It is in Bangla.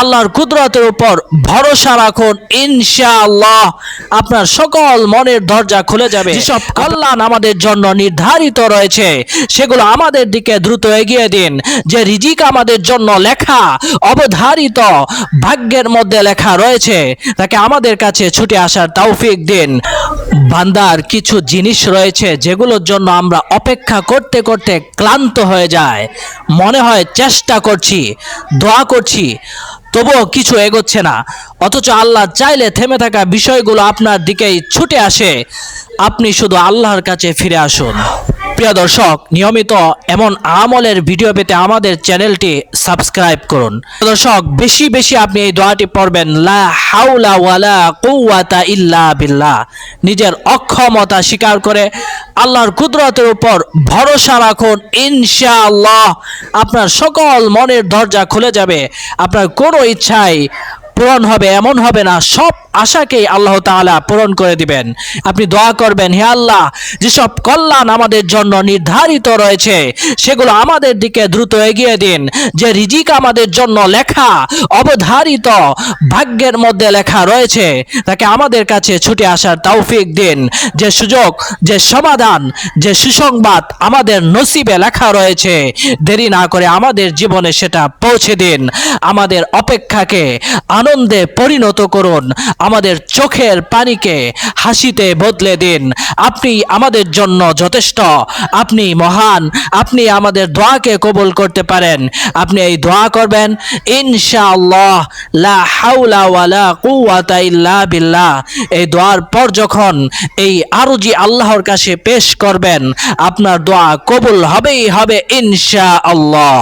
আল্লাহর কুদরতের উপর ভরসা রাখুন ইনশাআল্লাহ আপনার সকল মনের দরজা খুলে যাবে। যেসব কল্যাণ আমাদের জন্য নির্ধারিত রয়েছে সেগুলো আমাদের দিকে দ্রুত এগিয়ে দিন। যে রিজিক আমাদের জন্য লেখা অবধারিত ভাগ্যের মধ্যে লেখা রয়েছে তাকে আমাদের কাছে ছুটে আসার তৌফিক দিন। বান্দার কিছু জিনিস রয়েছে যেগুলোর জন্য আমরা অপেক্ষা করতে করতে ক্লান্ত হয়ে যায়। মনে হয় চেষ্টা করছি দোয়া করছি তবুও কিছু এগোচ্ছে না। অথচ আল্লাহ চাইলে থেমে থাকা বিষয়গুলো আপনার দিকেই ছুটে আসে। আপনি শুধু আল্লাহর কাছে ফিরে আসুন। প্রিয় দর্শক, নিয়মিত এমন আমলের ভিডিও পেতে আমাদের চ্যানেলটি সাবস্ক্রাইব করুন। দর্শক, বেশি বেশি আপনি এই দোয়াটি পড়বেন, লা হাউলা ওয়ালা কুওয়াতা ইল্লা বিল্লাহ। নিজের অক্ষমতা স্বীকার করে আল্লাহর কুদরতের উপর ভরসা রাখুন, ইনশাআল্লাহ আপনার সকল মনের দরজা খুলে যাবে। আপনার কোনো ইচ্ছাই পূরণ হবে, এমন হবে না, সব আশাকেই আল্লাহ তাআলা পূরণ করে দিবেন। আপনি দোয়া করবেন, হে আল্লাহ, যেসব কল্যাণ আমাদের জন্য নির্ধারিত রয়েছে, সেগুলো আমাদের দিকে দ্রুত এগিয়ে দিন। যে রিজিক আমাদের জন্য লেখা, অবধারিত, ভাগ্যের মধ্যে লেখা রয়েছে, তাকে আমাদের কাছে ছুটে আসার তৌফিক দিন। যে সুযোগ, যে সমাধান, যে সুসংবাদ আমাদের নসিবে লেখা রয়েছে, দেরি না করে আমাদের জীবনে সেটা পৌঁছে দিন। আমাদের অপেক্ষাকে আনন্দে পরিণত করুন। আমাদের চোখের পানিকে হাসিতে বদলে দিন। আপনি আমাদের জন্য যথেষ্ট। আপনি মহান। আপনি আমাদের দোয়াকে কবুল করতে পারেন। আপনি এই দোয়া করবেন, ইনশাআল্লাহ, লা এই দোয়ার পর যখন এই আরজি আল্লাহর কাছে পেশ করবেন, আপনার দোয়া কবুল হবেই হবে, ইনশাআল্লাহ।